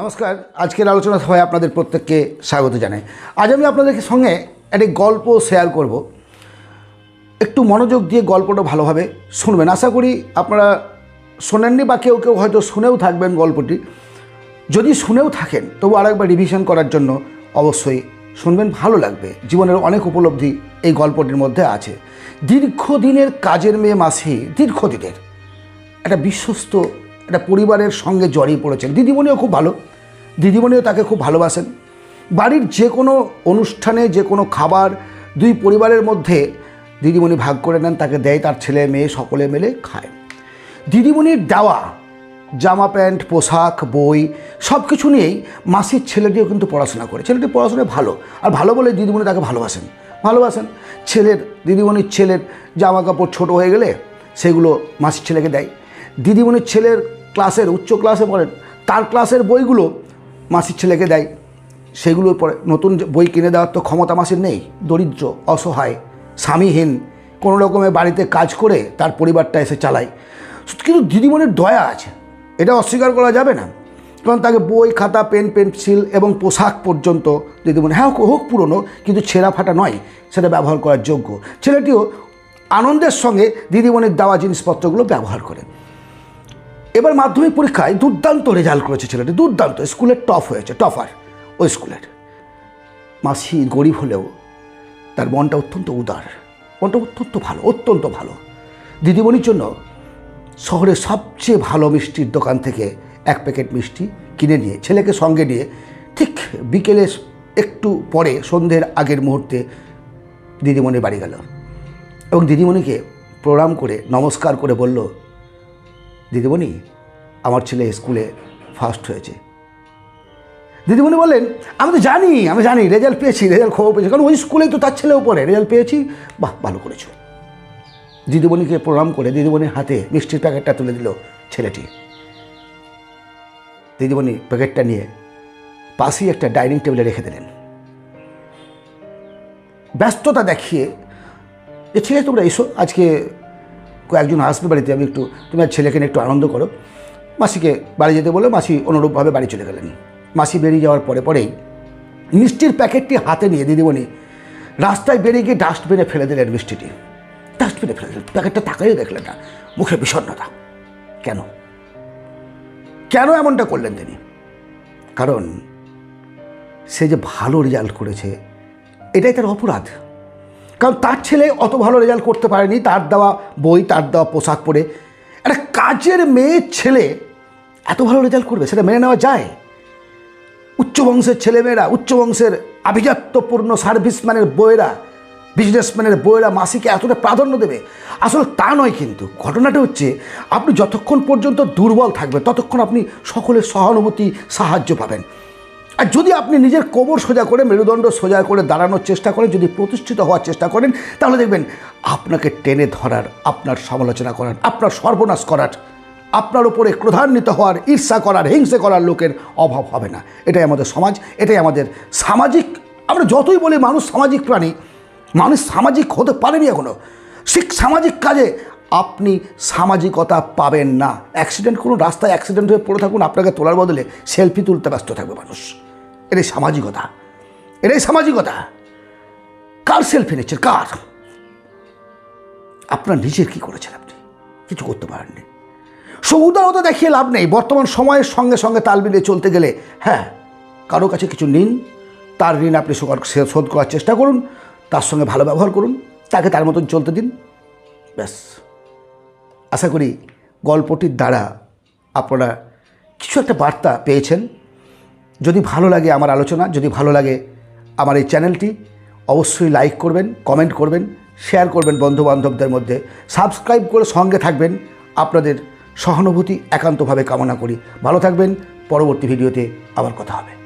নমস্কার। আজকের আলোচনা সভায় আপনাদের প্রত্যেককে স্বাগত জানাই। আজ আমি আপনাদের সঙ্গে একটি গল্প শেয়ার করব। একটু মনোযোগ দিয়ে গল্পটা ভালোভাবে শুনবেন। আশা করি আপনারা শোনেননি বা কেউ কেউ হয়তো শুনেও থাকবেন গল্পটি। যদি শুনেও থাকেন, তবু আরেকবার রিভিশন করার জন্য অবশ্যই শুনবেন, ভালো লাগবে। জীবনের অনেক উপলব্ধি এই গল্পটির মধ্যে আছে। দীর্ঘদিনের কাজের মেয়ে মাসি, দীর্ঘদিনের। একটা বিশ্বস্ত, একটা পরিবারের সঙ্গে জড়িয়ে পড়েছেন। দিদিমণিও খুব ভালো। দিদিমণিও তাকে খুব ভালোবাসেন। বাড়ির যে কোনো অনুষ্ঠানে, যে কোনো খাবার দুই পরিবারের মধ্যে দিদিমণি ভাগ করে নেন, তাকে দেয়, তার ছেলে মেয়ে সকলে মিলে খায়। দিদিমণির দেওয়া জামা প্যান্ট, পোশাক, বই সব কিছু নিয়েই মাসির ছেলেটিও কিন্তু পড়াশোনা করে। ছেলেটি পড়াশোনায় ভালো, আর ভালো বলে দিদিমণি তাকে ভালোবাসেন। ভালোবাসেন। ছেলের, দিদিমণির ছেলের জামা কাপড় ছোটো হয়ে গেলে সেগুলো মাসির ছেলেকে দেয়। দিদিমণির ছেলের ক্লাসের, উচ্চ ক্লাসে পড়েন, তার ক্লাসের বইগুলো মাসির ছেলেকে দেয়। সেগুলোর পরে নতুন বই কিনে দেওয়ার তো ক্ষমতা মাসির নেই। দরিদ্র, অসহায়, স্বামীহীন, কোনো রকমে বাড়িতে কাজ করে তার পরিবারটা এসে চালায়। কিন্তু দিদিমণির দয়া আছে। এটা অস্বীকার করা যাবে না। কারণ তাকে বই, খাতা, পেন, পেন্সিল এবং পোশাক পর্যন্ত দিদিমণি হ্যাঁ হোক পুরনো কিন্তু ছেঁড়া ফাটা নয়, সেটা ব্যবহার করার যোগ্য। ছেলেটিও আনন্দের সঙ্গে দিদিমণির দেওয়া জিনিসপত্রগুলো ব্যবহার করে। এবার মাধ্যমিক পরীক্ষায় দুর্দান্ত রেজাল্ট করেছে ছেলেটি, দুর্দান্ত। স্কুলের টপ হয়েছে টপার ওই স্কুলের। মাসি গরিব হলেও তার মনটা অত্যন্ত উদার, মনটা অত্যন্ত ভালো অত্যন্ত ভালো। দিদিমণির জন্য শহরের সবচেয়ে ভালো মিষ্টির দোকান থেকে এক প্যাকেট মিষ্টি কিনে নিয়ে, ছেলেকে সঙ্গে নিয়ে ঠিক বিকেলে একটু পরে সন্ধ্যের আগের মুহূর্তে দিদিমণির বাড়ি গেল এবং দিদিমণিকে প্রণাম করে, নমস্কার করে বলল দিদিমণি, আমার ছেলে স্কুলে ফার্স্ট হয়েছে। দিদিমণি বললেন, আমি তো জানি, আমি জানি রেজাল্ট পেয়েছি রেজাল্ট খবর পেয়েছি, কারণ ওই স্কুলেই তো তার ছেলেও পড়ে রেজাল্ট পেয়েছি, বাহ, ভালো করেছ। দিদিমণিকে প্রণাম করে দিদিমণির হাতে মিষ্টির প্যাকেটটা তুলে দিল ছেলেটি। দিদিমণি প্যাকেটটা নিয়ে পাশেই একটা ডাইনিং টেবিলে রেখে দিলেন। ব্যস্ততা দেখিয়ে যে ঠিক আছে তোমরা এসো, আজকে কয়েকজন আসবে বাড়িতে, আমি একটু তোমার ছেলেকে নিয়ে একটু আনন্দ করো। মাসিকে বাড়ি যেতে বলে মাসি অনুরূপভাবে বাড়ি চলে গেলেন। মাসি বেরিয়ে যাওয়ার পরে পরেই মিষ্টির প্যাকেটটি হাতে নিয়ে, দিদিমণি, রাস্তায় বেরিয়ে গিয়ে ডাস্টবিনে ফেলে দিলেন মিষ্টিটি। ডাস্টবিনে ফেলে দিলেন, প্যাকেটটা তাকাইও দেখলেন না, মুখে বিষণ্ণতা। কেন? কেন এমনটা করলেন তিনি? কারণ সে যে ভালো রেজাল্ট করেছে, এটাই তার অপরাধ। কারণ তার ছেলে অত ভালো রেজাল্ট করতে পারেনি, তার দেওয়া বই, তার দেওয়া পোশাক পরে। একটা কাজের মেয়ের ছেলে এত ভালো রেজাল্ট করবে, সেটা মেনে নেওয়া যায়? উচ্চ বংশের ছেলেমেয়েরা উচ্চ বংশের আভিজাত্যপূর্ণ সার্ভিসম্যানের বইয়েরা বিজনেসম্যানের বইয়েরা মাসিকে এতটা প্রাধান্য দেবে? আসলে তা নয় কিন্তু, ঘটনাটা হচ্ছে আপনি যতক্ষণ পর্যন্ত দুর্বল থাকবেন, ততক্ষণ আপনি সকলের সহানুভূতি, সাহায্য পাবেন। আর যদি আপনি নিজের কোমর সোজা করে, মেরুদণ্ড সোজা করে দাঁড়ানোর চেষ্টা করেন, যদি প্রতিষ্ঠিত হওয়ার চেষ্টা করেন, তাহলে দেখবেন আপনাকে টেনে ধরার, আপনার সমালোচনা করার, আপনার সর্বনাশ করার, আপনার উপরে ক্রধান্বিত হওয়ার, ঈর্ষা করার, হিংসে করার লোকের অভাব হবে না। এটাই আমাদের সমাজ, এটাই আমাদের সামাজিক, আমরা যতই বলি মানুষ সামাজিক প্রাণী, মানুষ সামাজিক হতে পারেনি এখনও। ঠিক সামাজিক কাজে আপনি সামাজিকতা পাবেন না। অ্যাক্সিডেন্ট কোনো রাস্তায় অ্যাক্সিডেন্ট হয়ে পড়ে থাকুন, আপনাকে তোলার বদলে সেলফি তুলতে ব্যস্ত থাকবে মানুষ। এটাই সামাজিকতা। এটাই সামাজিকতা। কার সেলফি নিচ্ছেন কার? আপনার নিজের কি করেছেন আপনি? কিছু করতে পারেননি। সৌদারতা দেখিয়ে লাভ নেই। বর্তমান সময়ের সঙ্গে সঙ্গে তাল মিলিয়ে চলতে গেলে হ্যাঁ কারও কাছে কিছু নিন। তার ঋণ আপনি শোধ- করার চেষ্টা করুন। তার সঙ্গে ভালো ব্যবহার করুন। তাকে তার মতন চলতে দিন। ব্যাস। আশা করি গল্পটির দ্বারা আপনারা কিছু একটা বার্তা পেয়েছেন। যদি ভালো লাগে আমার আলোচনা, যদি ভালো লাগে আমার এই চ্যানেলটি, অবশ্যই লাইক করবেন কমেন্ট করবেন শেয়ার করবেন বন্ধুবান্ধবদের মধ্যে সাবস্ক্রাইব করে সঙ্গে থাকবেন। আপনাদের সহানুভূতি একান্তভাবে কামনা করি। ভালো থাকবেন, পরবর্তী ভিডিওতে আবার কথা হবে।